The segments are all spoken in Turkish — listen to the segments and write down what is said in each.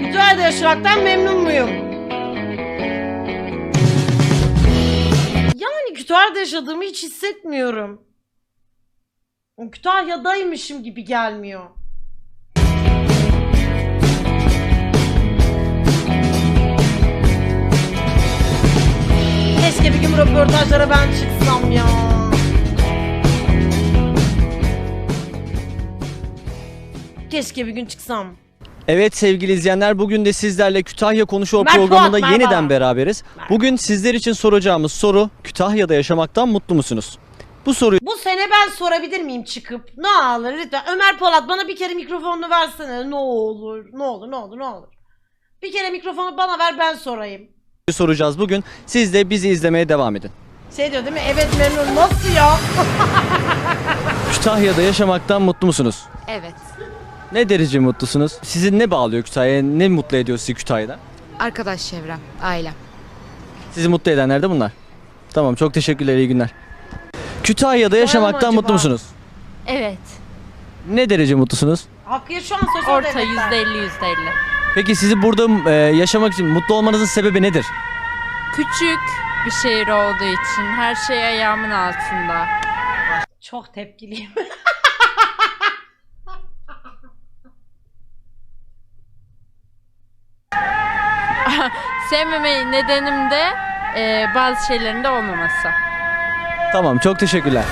Kütahya'da yaşamaktan memnun muyum? Yani Kütahya'da yaşadığımı hiç hissetmiyorum. Kütahya'daymışım gibi gelmiyor. Keşke bir gün röportajlara ben çıksam ya. Keşke bir gün çıksam. Evet sevgili izleyenler bugün de sizlerle Kütahya Konuşuyor Mert programında Fuat, yeniden merhaba. beraberiz. Merhaba. Bugün sizler için soracağımız soru Kütahya'da yaşamaktan mutlu musunuz? Bu soruyu Bu sene ben sorabilir miyim çıkıp? Ne olur lütfen. Ömer Polat bana bir kere mikrofonunu versene. Ne olur. Ne olur ne olur ne olur. Bir kere mikrofonu bana ver ben sorayım. soracağız bugün. Siz de bizi izlemeye devam edin. Şey diyor değil mi? Evet memnun. Nasıl ya? Kütahya'da yaşamaktan mutlu musunuz? Evet. Ne derece mutlusunuz? Sizi ne bağlıyor Kütahya'ya? Ne mutlu ediyor sizi Kütahya'da? Arkadaş çevrem, ailem. Sizi mutlu edenler de bunlar. Tamam çok teşekkürler iyi günler. Kütahya'da yaşamaktan acaba? mutlu musunuz? Evet. Ne derece mutlusunuz? Hakkı'ya şu an sosyal Orta yüzde elli yüzde elli. Peki sizi burada e, yaşamak için mutlu olmanızın sebebi nedir? Küçük bir şehir olduğu için her şey ayağımın altında. Çok tepkiliyim. Sevmeme nedenim de e, bazı şeylerin de olmaması. Tamam çok teşekkürler.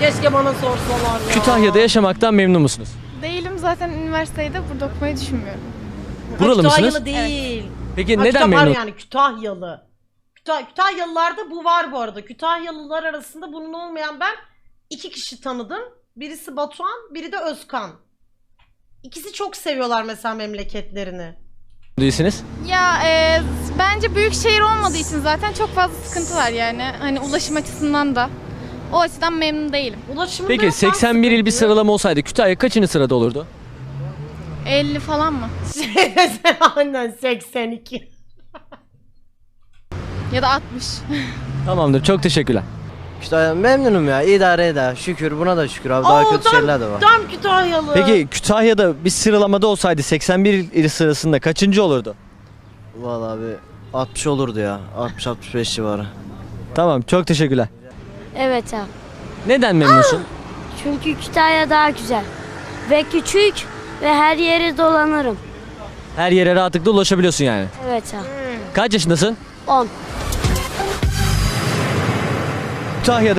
Keşke bana sorsalar ya. Kütahya'da yaşamaktan memnun musunuz? Değilim zaten üniversitede burada okumayı düşünmüyorum. Buralı Kütahyalı mısınız? değil. Peki Ha, neden Kütah- memnun? yani Kütahyalı. Kütah Kütahyalılarda bu var bu arada. Kütahyalılar arasında bunun olmayan ben iki kişi tanıdım. Birisi Batuhan, biri de Özkan. İkisi çok seviyorlar mesela memleketlerini. Değilsiniz? Ya e, bence büyük şehir olmadığı için zaten çok fazla sıkıntı var yani. Hani ulaşım açısından da. O açıdan memnun değilim. Ulaşımında Peki yok lan 81 il bir sıralama olsaydı Kütahya kaçıncı sırada olurdu? 50 falan mı? Aynen 82. Ya da 60. Tamamdır çok teşekkürler. İşte memnunum ya idare eder şükür buna da şükür abi daha Oo, kötü tam- şeyler de var. Tam Kütahyalı. Peki Kütahya'da bir sıralamada olsaydı 81 il sırasında kaçıncı olurdu? Vallahi abi 60 olurdu ya 60-65 civarı. Tamam çok teşekkürler. Evet abi. Neden memnunsun? Çünkü Kütahya daha güzel. Ve küçük ve her yere dolanırım. Her yere rahatlıkla ulaşabiliyorsun yani. Evet abi. Kaç yaşındasın? 10. Kütahya'da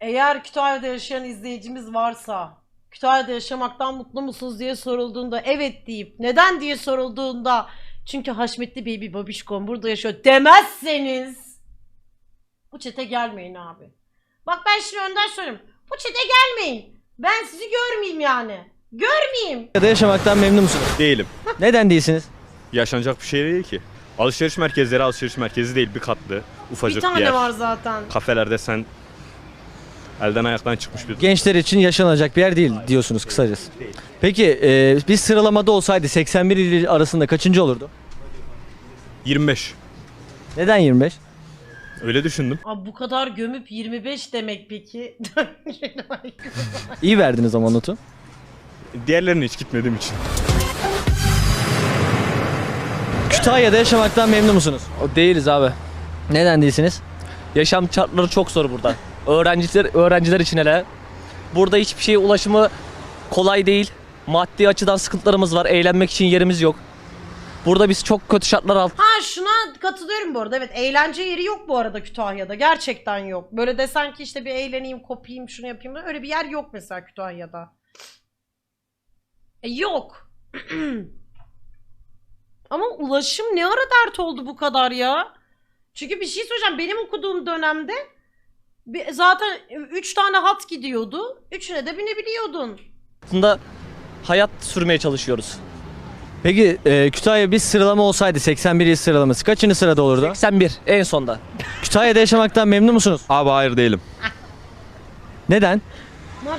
Eğer Kütahya'da yaşayan izleyicimiz varsa Kütahya'da yaşamaktan mutlu musunuz diye sorulduğunda evet deyip neden diye sorulduğunda çünkü Haşmetli Baby Babişkom burada yaşıyor demezseniz bu çete gelmeyin abi. Bak ben şimdi önden söyleyeyim. Bu çete gelmeyin. Ben sizi görmeyeyim yani. Görmeyeyim. yaşamaktan memnun musunuz? Değilim. Neden değilsiniz? Yaşanacak bir şey değil ki. Alışveriş merkezleri alışveriş merkezi değil bir katlı ufacık Bir bir, tane yer. var zaten. Kafelerde sen elden ayaktan çıkmış bir Gençler için yaşanacak bir yer değil diyorsunuz kısacası. Peki e, bir sıralamada olsaydı 81 il arasında kaçıncı olurdu? 25. Neden 25? Öyle düşündüm. Abi bu kadar gömüp 25 demek peki. İyi verdiniz ama notu. Diğerlerine hiç gitmediğim için. Kütahya'da yaşamaktan memnun musunuz? O değiliz abi. Neden değilsiniz? Yaşam şartları çok zor burada. Öğrenciler öğrenciler için hele. Burada hiçbir şeye ulaşımı kolay değil. Maddi açıdan sıkıntılarımız var. Eğlenmek için yerimiz yok. Burada biz çok kötü şartlar alt. Ha şuna katılıyorum bu arada. Evet eğlence yeri yok bu arada Kütahya'da. Gerçekten yok. Böyle desen ki işte bir eğleneyim, kopayım, şunu yapayım. Öyle bir yer yok mesela Kütahya'da. E, yok. Ama ulaşım ne ara dert oldu bu kadar ya? Çünkü bir şey söyleyeceğim. Benim okuduğum dönemde bir- zaten 3 tane hat gidiyordu. Üçüne de binebiliyordun. Aslında hayat sürmeye çalışıyoruz. Peki e, Kütahya bir sıralama olsaydı 81 il sıralaması kaçıncı sırada olurdu? 81 en sonda. Kütahya'da yaşamaktan memnun musunuz? Abi hayır değilim. Neden?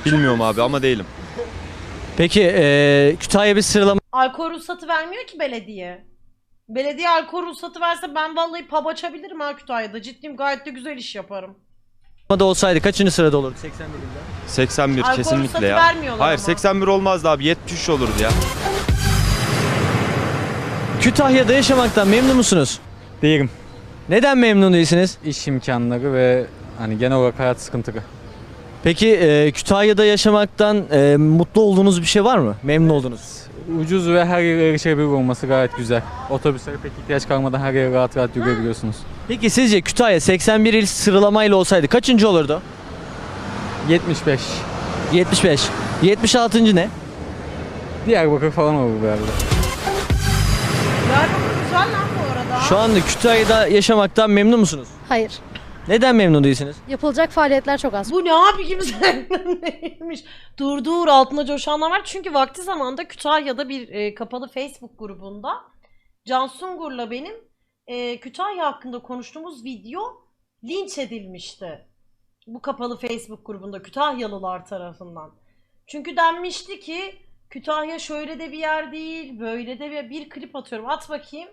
Bilmiyorum abi ama değilim. Peki e, Kütahya bir sıralama Alkol ruhsatı vermiyor ki belediye. Belediye alkol ruhsatı verse ben vallahi pub açabilirim ha Kütahya'da. Ciddiyim gayet de güzel iş yaparım. Sıralamadada olsaydı kaçıncı sırada olurdu 81 ilde? 81 Alkol kesinlikle ya. vermiyorlar Hayır ama. 81 olmazdı abi 73 olurdu ya. Kütahya'da yaşamaktan memnun musunuz? Değilim. Neden memnun değilsiniz? İş imkanları ve hani genel olarak hayat sıkıntılı. Peki e, Kütahya'da yaşamaktan e, mutlu olduğunuz bir şey var mı? Memnun oldunuz. Ucuz ve her yere erişebilir olması gayet güzel. Otobüslere pek ihtiyaç kalmadan her yere rahat rahat yürüyebiliyorsunuz. Peki sizce Kütahya 81 il sıralamayla olsaydı kaçıncı olurdu? 75. 75. 76. ne? Diyarbakır falan olur herhalde. Diyarbakır güzel lan bu arada. Şu anda Kütahya'da yaşamaktan memnun musunuz? Hayır. Neden memnun değilsiniz? Yapılacak faaliyetler çok az. Bu ne abi kimse neymiş? Dur dur altına coşanlar var. Çünkü vakti zamanında Kütahya'da bir e, kapalı Facebook grubunda Can Sungur'la benim e, Kütahya hakkında konuştuğumuz video linç edilmişti. Bu kapalı Facebook grubunda Kütahyalılar tarafından. Çünkü denmişti ki Kütahya şöyle de bir yer değil, böyle de bir, bir klip atıyorum. At bakayım.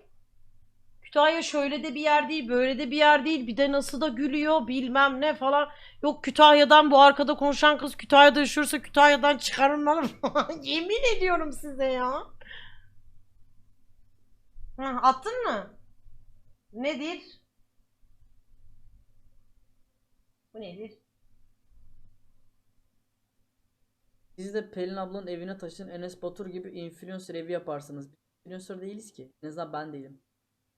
Kütahya şöyle de bir yer değil, böyle de bir yer değil. Bir de nasıl da gülüyor, bilmem ne falan. Yok Kütahya'dan bu arkada konuşan kız Kütahya'da yaşıyorsa Kütahya'dan çıkarılmalı falan. Yemin ediyorum size ya. Ha, attın mı? Nedir? Bu nedir? Siz de Pelin ablanın evine taşın Enes Batur gibi influencer evi yaparsınız. İnfluencer değiliz ki. En azından ben değilim.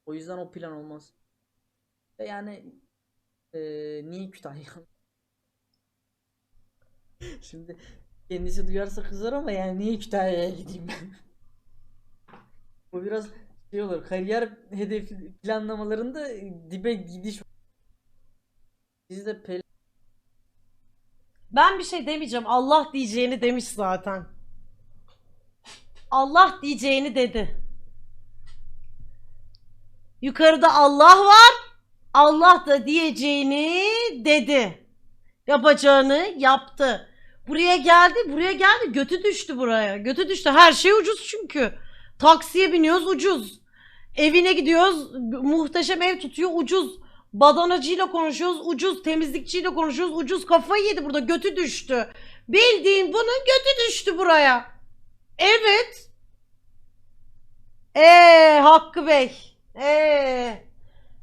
O yüzden o plan olmaz. Ve yani eee niye Kütahya? Şimdi kendisi duyarsa kızar ama yani niye Kütahya'ya gideyim ben? Bu biraz şey olur. Kariyer hedefi planlamalarında dibe gidiş. Siz de Pelin Ben bir şey demeyeceğim. Allah diyeceğini demiş zaten. Allah diyeceğini dedi. Yukarıda Allah var. Allah da diyeceğini dedi. Yapacağını yaptı. Buraya geldi, buraya geldi. Götü düştü buraya. Götü düştü. Her şey ucuz çünkü. Taksiye biniyoruz ucuz. Evine gidiyoruz. Muhteşem ev tutuyor ucuz. Badanacıyla konuşuyoruz ucuz. Temizlikçiyle konuşuyoruz ucuz. Kafayı yedi burada. Götü düştü. Bildiğin bunun götü düştü buraya. Evet. Eee Hakkı Bey. Eee.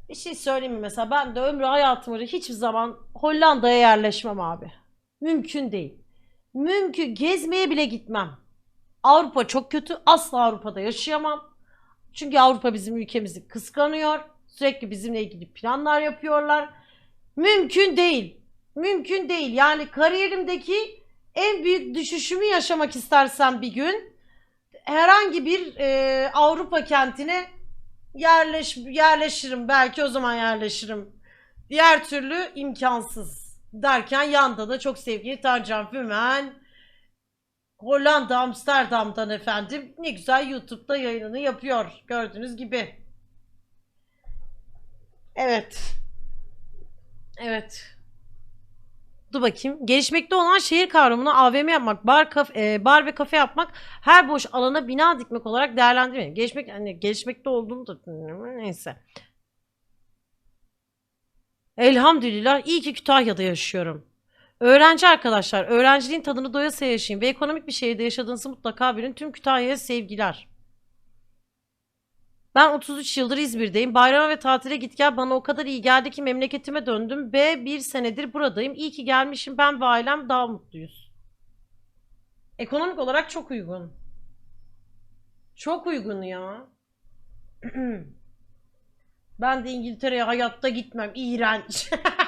Bir şey söyleyeyim mi mesela ben de ömrü hayatım boyunca hiçbir zaman Hollanda'ya yerleşmem abi. Mümkün değil. Mümkün gezmeye bile gitmem. Avrupa çok kötü. Asla Avrupa'da yaşayamam. Çünkü Avrupa bizim ülkemizi kıskanıyor. Sürekli bizimle ilgili planlar yapıyorlar. Mümkün değil. Mümkün değil. Yani kariyerimdeki en büyük düşüşümü yaşamak istersem bir gün herhangi bir e, Avrupa kentine yerleş yerleşirim. Belki o zaman yerleşirim. Diğer türlü imkansız. Derken yanda da çok sevgili Tancan Fümen Hollanda Amsterdam'dan efendim ne güzel YouTube'da yayınını yapıyor. Gördüğünüz gibi. Evet. Evet. Dur bakayım. Gelişmekte olan şehir kavramını AVM yapmak, bar, kaf, e, bar ve kafe yapmak, her boş alana bina dikmek olarak değerlendirmeyin. Gelişmek, hani gelişmekte olduğunu da neyse. Elhamdülillah iyi ki Kütahya'da yaşıyorum. Öğrenci arkadaşlar, öğrenciliğin tadını doyasıya yaşayın ve ekonomik bir şehirde yaşadığınızı mutlaka bilin. Tüm Kütahya'ya sevgiler. Ben 33 yıldır İzmir'deyim. Bayrama ve tatile git gel bana o kadar iyi geldi ki memleketime döndüm ve bir senedir buradayım. İyi ki gelmişim. Ben ve ailem daha mutluyuz. Ekonomik olarak çok uygun. Çok uygun ya. ben de İngiltere'ye hayatta gitmem. İğrenç.